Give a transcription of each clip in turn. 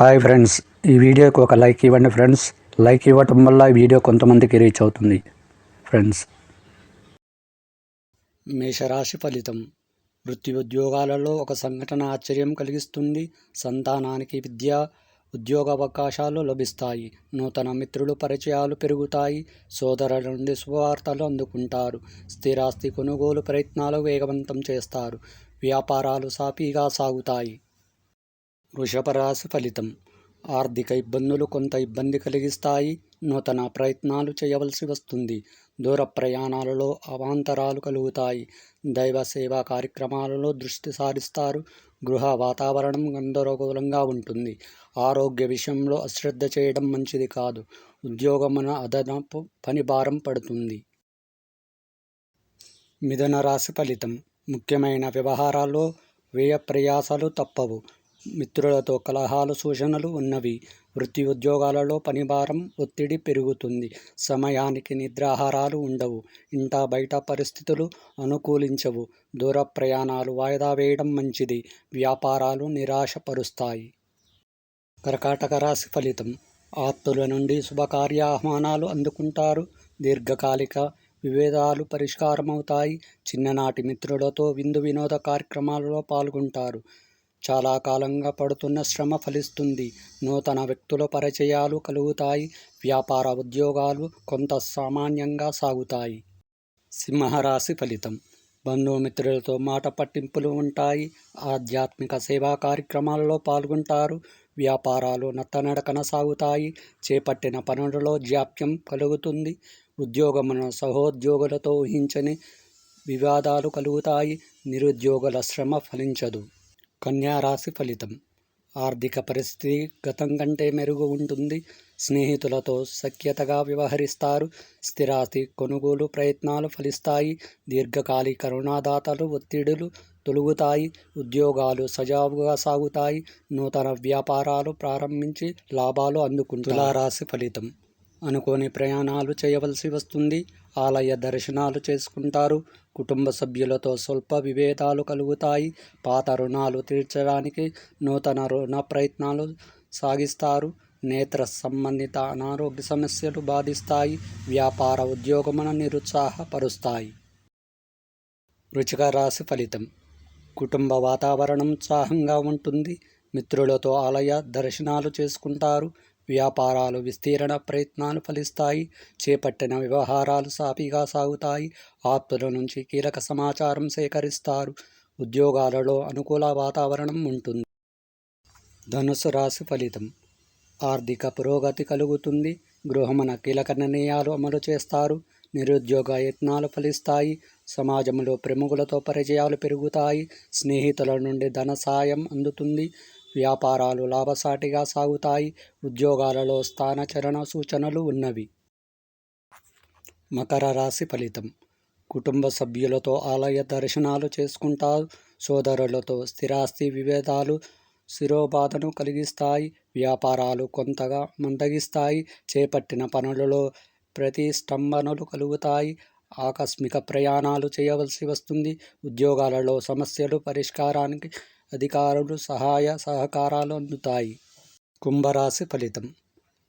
Hi friends ఈ వీడియోకి ఒక లైక్ ఇవ్వండి ఫ్రెండ్స్. లైక్ ఇవ్వటం వల్ల ఈ వీడియో కొంతమందికి రీచ్ అవుతుంది. ఫ్రెండ్స్ మేషరాశి ఫలితం. వృత్తి ఉద్యోగాలలో ఒక సంఘటన ఆశ్చర్యం కలిగిస్తుంది. సంతానానికి విద్య ఉద్యోగ అవకాశాలు లభిస్తాయి. నూతన మిత్రులు పరిచయాలు పెరుగుతాయి. సోదరుల నుండి శుభవార్తలు అందుకుంటారు. స్థిరాస్తి కొనుగోలు ప్రయత్నాలు వేగవంతం చేస్తారు. వ్యాపారాలు సాఫీగా సాగుతాయి. వృషభరాశి ఫలితం ఆర్థిక ఇబ్బందులు కొంత ఇబ్బంది కలిగిస్తాయి. నూతన ప్రయత్నాలు చేయవలసి వస్తుంది. దూర ప్రయాణాలలో అవాంతరాలు కలుగుతాయి. దైవ సేవా కార్యక్రమాలలో దృష్టి సారిస్తారు. గృహ వాతావరణం గందరగోళంగా ఉంటుంది. ఆరోగ్య విషయంలో అశ్రద్ధ చేయడం మంచిది కాదు. ఉద్యోగమున అదనపు పని భారం పడుతుంది. మిథున రాశి ఫలితం ముఖ్యమైన వ్యవహారాల్లో వ్యయ ప్రయాసాలు తప్పవు. మిత్రులతో కలహాలు సూచనలు ఉన్నవి. వృత్తి ఉద్యోగాలలో పనిభారం ఒత్తిడి పెరుగుతుంది. సమయానికి నిద్రాహారాలు ఉండవు. ఇంట బయట పరిస్థితులు అనుకూలించవు. దూర ప్రయాణాలు వాయిదా వేయడం మంచిది. వ్యాపారాలు నిరాశపరుస్తాయి. కర్కాటక రాశి ఫలితం. ఆప్తుల నుండి శుభకార్య ఆహ్వానాలు అందుకుంటారు. దీర్ఘకాలిక విభేదాలు పరిష్కారమవుతాయి. చిన్ననాటి మిత్రులతో విందు వినోద కార్యక్రమాలలో పాల్గొంటారు. చాలా కాలంగా పడుతున్న శ్రమ ఫలిస్తుంది. నూతన వ్యక్తుల పరిచయాలు కలుగుతాయి. వ్యాపార ఉద్యోగాలు కొంత సామాన్యంగా సాగుతాయి. సింహరాశి ఫలితం. బంధుమిత్రులతో మాట పట్టింపులు ఉంటాయి. ఆధ్యాత్మిక సేవా కార్యక్రమాలలో పాల్గొంటారు. వ్యాపారాలు నత్తనడకన సాగుతాయి. చేపట్టిన పనులలో జాప్యం కలుగుతుంది. ఉద్యోగమున సహోద్యోగులతో ఊహించని వివాదాలు కలుగుతాయి. నిరుద్యోగుల శ్రమ ఫలించదు. కన్యారాశి ఫలితం. ఆర్థిక పరిస్థితి గతం కంటే మెరుగు ఉంటుంది. స్నేహితులతో సఖ్యతగా వ్యవహరిస్తారు. స్థిరాస్తి కొనుగోలు ప్రయత్నాలు ఫలిస్తాయి. దీర్ఘకాలిక రుణదాతలు ఒత్తిడులు తొలుగుతాయి. ఉద్యోగాలు సజావుగా సాగుతాయి. నూతన వ్యాపారాలు ప్రారంభించి లాభాలు అందుకుంటారు రాశి ఫలితం. అనుకోని ప్రయాణాలు చేయవలసి వస్తుంది. ఆలయ దర్శనాలు చేసుకుంటారు. కుటుంబ సభ్యులతో స్వల్ప విభేదాలు కలుగుతాయి. పాత రుణాలు తీర్చడానికి నూతన రుణ ప్రయత్నాలు సాగిస్తారు. నేత్ర సంబంధిత అనారోగ్య సమస్యలు బాధిస్తాయి. వ్యాపార ఉద్యోగమున నిరుత్సాహపరుస్తాయి. రుచిక రాశి ఫలితం. కుటుంబ వాతావరణం ఉత్సాహంగా ఉంటుంది. మిత్రులతో ఆలయ దర్శనాలు చేసుకుంటారు. వ్యాపారాలు విస్తీరణ ప్రయత్నాలు ఫలిస్తాయి. చేపట్టిన వ్యవహారాలు సాఫీగా సాగుతాయి. ఆప్తుల నుంచి కీలక సమాచారం సేకరిస్తారు. ఉద్యోగాలలో అనుకూల వాతావరణం ఉంటుంది. ధనుసు రాశి ఫలితం. ఆర్థిక పురోగతి కలుగుతుంది. గృహమున కీలక నిర్ణయాలు అమలు చేస్తారు. నిరుద్యోగ యత్నాలు ఫలిస్తాయి. సమాజంలో ప్రముఖులతో పరిచయాలు పెరుగుతాయి. స్నేహితుల నుండి ధన సాయం అందుతుంది. వ్యాపారాలు లాభసాటిగా సాగుతాయి ఉద్యోగాలలో స్థానచరణ సూచనలు ఉన్నవి. మకర రాశి ఫలితం. కుటుంబ సభ్యులతో ఆలయ దర్శనాలు చేసుకుంటారు. సోదరులతో స్థిరాస్తి విభేదాలు శిరోబాధను కలిగిస్తాయి. వ్యాపారాలు కొంతగా మందగిస్తాయి. చేపట్టిన పనులలో ప్రతిష్టంభనలు కలుగుతాయి. ఆకస్మిక ప్రయాణాలు చేయవలసి వస్తుంది. ఉద్యోగాలలో సమస్యలు పరిష్కారానికి అధికారులు సహాయ సహకారాలు అందుతాయి కుంభరాశి ఫలితం.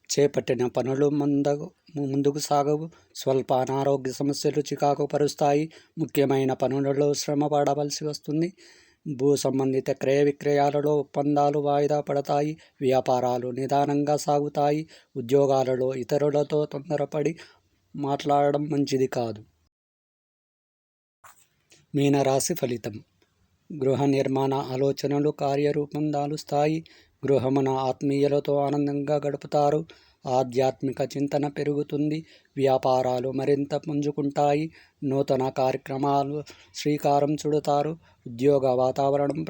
చేపట్టిన పనులు మంద ముందుకు సాగవు. స్వల్ప అనారోగ్య సమస్యలు చికాకు పరుస్తాయి. ముఖ్యమైన పనులలో శ్రమ పడవలసి వస్తుంది. భూ సంబంధిత క్రయ విక్రయాలలో ఒప్పందాలు వాయిదా పడతాయి. వ్యాపారాలు నిదానంగా సాగుతాయి. ఉద్యోగాలలో ఇతరులతో తొందరపడి మాట్లాడడం మంచిది కాదు. మీనరాశి ఫలితం. గృహ నిర్మాణ ఆలోచనలు కార్యరూపం దాలుస్తాయి గృహమున ఆత్మీయులతో ఆనందంగా గడుపుతారు. ఆధ్యాత్మిక చింతన పెరుగుతుంది. వ్యాపారాలు మరింత పుంజుకుంటాయి. నూతన కార్యక్రమాలు శ్రీకారం చుడతారు. ఉద్యోగ వాతావరణం